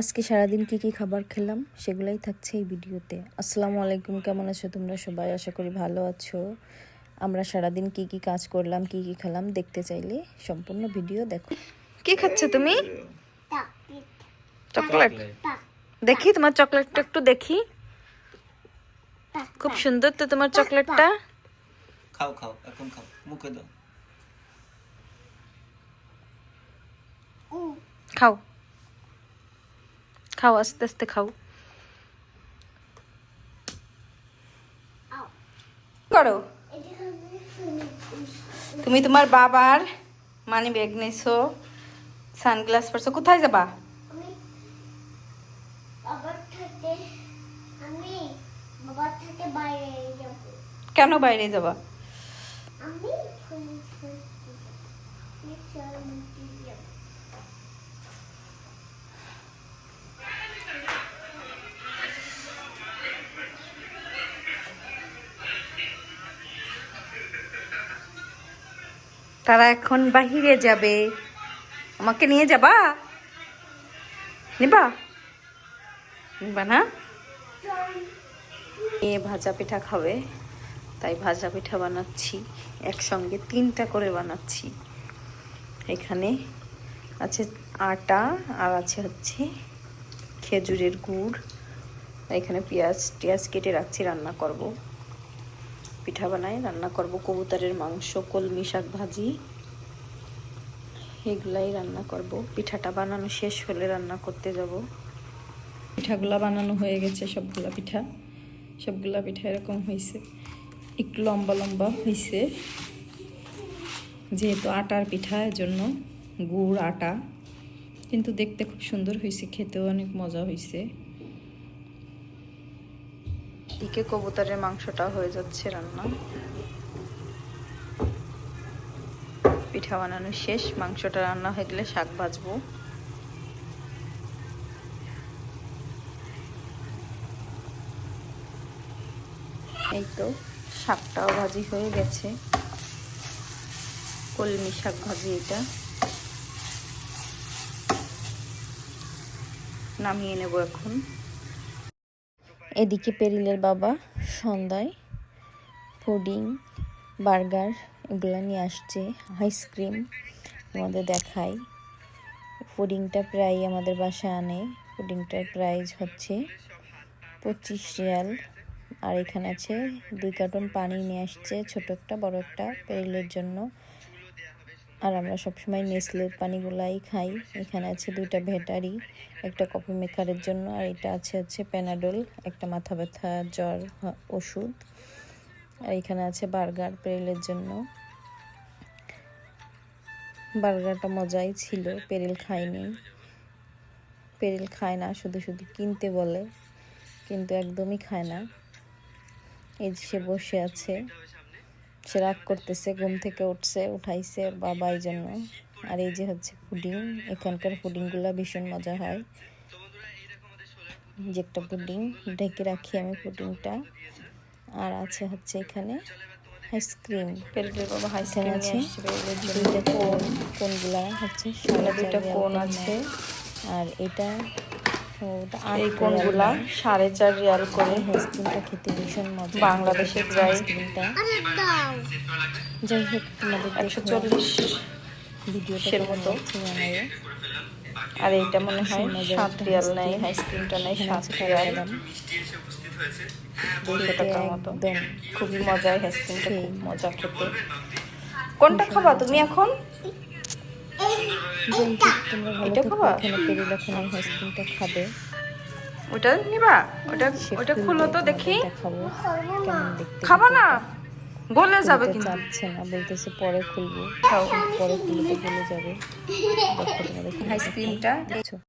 আজকে সারাদিন কি কি খাবার খেলাম সেগুলাই থাকছে এই ভিডিওতে। আসসালামু আলাইকুম কেমন আছো তোমরা সবাই? আশা করি ভালো আছো। আমরা সারাদিন কি কি কাজ করলাম কি কি খেলাম দেখতে চাইলে সম্পূর্ণ ভিডিও দেখো। কি খাচ্ছ তুমি? চকলেট দেখি তোমার চকলেটটা একটু দেখি। খুব সুন্দর তো তোমার চকলেটটা খাও খাও এখন খাও মুখে দাও। খাও। খাও আস্তে আস্তে খাও। করো। তুমি তোমার বাবার মানি ব্যাগ নিছো সানগ্লাস পরছো কোথায় যাবা? কেন বাইরে যাবা? আমি তারা এখন বাহিরে যাবে। আমাকে নিয়ে যাবা? নিবা? নিবা না? এ ভাজা পিঠা খাবে, তাই ভাজা পিঠা বানাচ্ছি। একসঙ্গে তিনটা করে বানাচ্ছি। এখানে আছে আটা আর আছে হচ্ছে খেজুরের গুড়। এখানে পেঁয়াজ, টিয়াজ কেটে রাখছি, রান্না করব। পিঠা বানাই, রান্না করব কবুতরের মাংস, কলমি শাক ভাজি। এগুলাই রান্না করব। পিঠাটা বানানো শেষ হলে রান্না করতে যাব। পিঠাগুলা বানানো হয়ে গেছে, সবগুলা পিঠা। সবগুলা পিঠা এরকম হয়েছে একটু লম্বা লম্বা হয়েছে যেহেতু আটার পিঠা জন্য গুড় আটা। কিন্তু দেখতে খুব সুন্দর হয়েছে খেতেও অনেক মজা হয়েছে দিকে কবুতরের মাংসটা হয়ে যাচ্ছে রান্না। পিঠা বানানো শেষ, মাংসটা রান্না হয়ে গেলে শাক ভাজবো। এই তো শাকটাও ভাজি হয়ে গেছে। কলমি শাক ভাজি এটা। নামিয়ে নেব এখন। এদিকে পেরিলের বাবা সন্ধ্যায় পুডিং, বার্গার এগুলো নিয়ে আসছে, আইসক্রিম আমাদের দেখাই। পুডিংটা প্রায় আমাদের বাসায় আনে। পুডিংটার প্রাইস হচ্ছে পঁচিশ রিয়াল। আর এখানে আছে দুই কার্টন পানি নিয়ে আসছে, ছোট একটা, বড় একটা, পেরিলের জন্য আর আমরা সবসময় নেসলের পানিগুলাই খাই। এখানে আছে দুইটা ভেটারি, একটা কফি মেকারের জন্য, আর এটা আছে হচ্ছে প্যানাডোল একটা মাথা ব্যথা জ্বর ওষুধ। আর এখানে আছে বার্গার পেরেলের জন্য। বার্গারটা মজাই ছিল, পেরেল খায়নি পেরেল খায় না, শুধু শুধু কিনতে বলে, কিন্তু একদমই খায় না। এই যে সে বসে আছে। সে রাগ করতেছে ঘুম থেকে উঠছে উঠাইছে ওর বাবা এই জন্য আর এই যে হচ্ছে পুডিং এখানকার পুডিংগুলো ভীষণ মজা হয়। যে একটা পুডিং ঢেকে রাখি আমি পুডিংটা। আর আছে হচ্ছে এখানে আইসক্রিম। পেরেলের বাবা এখানে হাইস্ক্রিম আছে দুইটা কোন কোনগুলা হচ্ছে দুইটা কোন আছে। আর এটা আট এই কোনগুলা? সাড়ে চার রিয়াল করে। আইসক্রিমটা খেতে ভীষণ মজা বাংলাদেশে প্রায় আইসক্রিমটা যাই হোক তোমাদের একশো চল্লিশ মতো। আর এইটা মনে হয় সাত রিয়াল। আইসক্রিমটা সাত টাকার মতো। খুবই মজা আইসক্রিমটা খুব মজা খেতে। কোনটা খাবা তুমি এখন? এটা খাবা? আইসক্রিমটা খাবে। ওটা নিবা? ওটা ওটা খুলো তো দেখি। খাব। খাবা না? গলে যাবে কিন্তু। চাচ্ছে না বলতেছে পরে খুলবো। খাও পরে খুলতে গলে যাবে। আইসক্রিমটা